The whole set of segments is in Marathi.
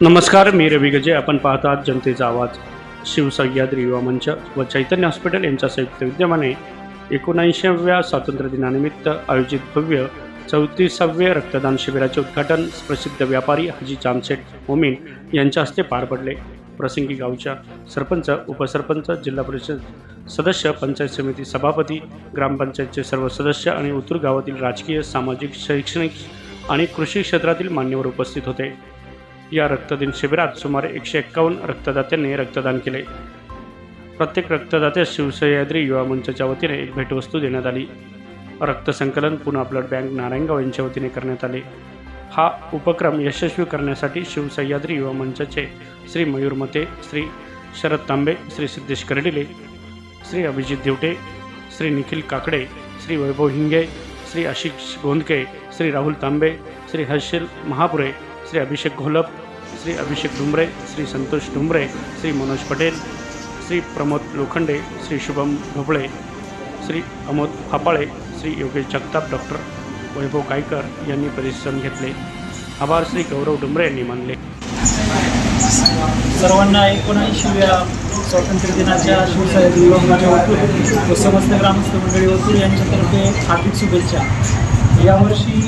नमस्कार मी रवी गजे. आपण पाहतात जनतेचा आवाज. शिवसह्याद्री युवा मंच व चैतन्य हॉस्पिटल यांच्या संयुक्त विद्यमाने एकोणऐंशीव्या स्वातंत्र्य दिनानिमित्त आयोजित भव्य चौतीसाव्या रक्तदान शिबिराचे उद्घाटन प्रसिद्ध व्यापारी हाजी चांदशेठ मोमीन यांच्या हस्ते पार पडले. प्रसंगी गावच्या सरपंच उपसरपंच जिल्हा परिषद सदस्य पंचायत समिती सभापती ग्रामपंचायतचे सर्व सदस्य आणि उतूर गावातील राजकीय सामाजिक शैक्षणिक आणि कृषी क्षेत्रातील मान्यवर उपस्थित होते. या रक्तदान शिबिरात सुमारे एकशे एक्कावन्न रक्तदात्यांनी रक्तदान केले. प्रत्येक रक्तदात्यास शिवसह्याद्री युवा मंचाच्या वतीने एक भेटवस्तू देण्यात आली. रक्तसंकलन पुन्हा ब्लड बँक नारायणगाव यांच्या वतीने करण्यात आले. हा उपक्रम यशस्वी करण्यासाठी शिवसह्याद्री युवा मंचाचे श्री मयूर मते श्री शरद तांबे श्री सिद्धेश कर्डिले श्री अभिजित दिवटे श्री निखिल काकडे श्री वैभव हिंगे श्री आशिष गोंदके श्री राहुल तांबे श्री हर्षिल महापुरे श्री अभिषेक घोलप श्री अभिषेक डुंबरे श्री संतोष डुंबरे श्री मनोज पटेल श्री प्रमोद लोखंडे श्री शुभम ढोबळे श्री अमोद फापाळे श्री योगेश जगताप डॉक्टर वैभव गायकर यांनी परिश्रम घेतले. आभार श्री गौरव डुंबरे यांनी मानले. सर्वांना एकोणऐंशीव्या स्वातंत्र्य दिनाच्या शिवसाहेब युवकांच्या व समस्त ग्रामस्थ मंडळी वतीने यांच्यातर्फे हार्दिक शुभेच्छा. यावर्षी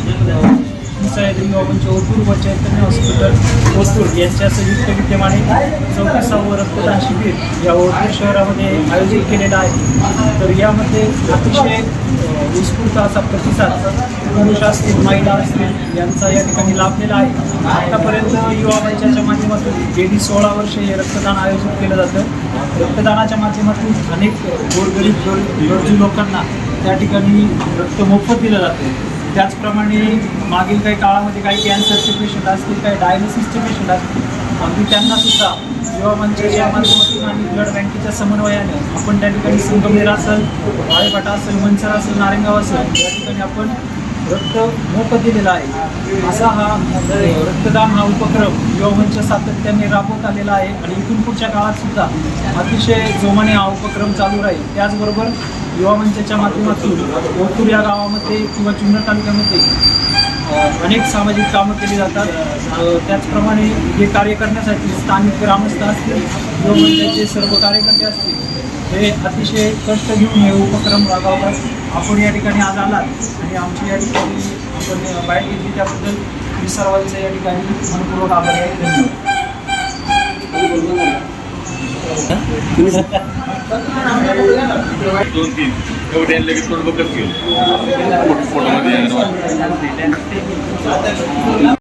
अ, शिवसाहेब ओतूर व चैतन्य हॉस्पिटल ओतूर यांच्या संयुक्त विद्यमाने चौतीसावं रक्तदान शिबिर या ओतूर शहरामध्ये आयोजित केलेलं आहे. तर यामध्ये अतिशय उत्स्फूर्त असा प्रतिसाद पुरुष असतील महिला असतील यांचा या ठिकाणी लाभलेला आहे. आतापर्यंत युवा मंचाच्या माध्यमातून गेली सोळा वर्षे हे रक्तदान आयोजित केलं जातं. रक्तदानाच्या माध्यमातून अनेक गोरगरीब गरजू लोकांना त्या ठिकाणी रक्त मोफत दिलं जातं. त्याचप्रमाणे मागील काही काळामध्ये काही कॅन्सरचे पेशंट असतील काही डायलिसिसचे पेशंट असतील अगदी त्यांना सुद्धा युवा मंचाच्या माध्यमातून आणि ब्लड बँकेच्या समन्वयाने आपण त्या ठिकाणी संगमनेर असेल वाळेपाटा असेल मनसर असेल नारंगाव असेल या ठिकाणी आपण रक्त मोफत दिलेला आहे. असा हा रक्तदान हा उपक्रम युवामंच सातत्याने राबवत आलेला आहे आणि इथून पुढच्या काळात सुद्धा अतिशय जोमाने हा उपक्रम चालू राहील. त्याचबरोबर युवा मंचाच्या माध्यमातून ओतूर या गावामध्ये किंवा जुन्नर तालुक्यामध्ये अनेक सामाजिक कामं केली जातात. त्याचप्रमाणे हे कार्य करण्यासाठी स्थानिक ग्रामस्थ असतील युवा मंचाचे सर्व कार्यकर्ते असतील हे अतिशय कष्ट घेऊन हे उपक्रम राबवतात. आपण या ठिकाणी आज आलात आणि आमची या ठिकाणी आपण बाहेर घेतली त्याबद्दल मी सर्वांचं या ठिकाणी मनपूर्वक आभार आहे. धन्यवाद. दोन तीन. एवढे आणले की थोडं बघत घेऊ फोटोमध्ये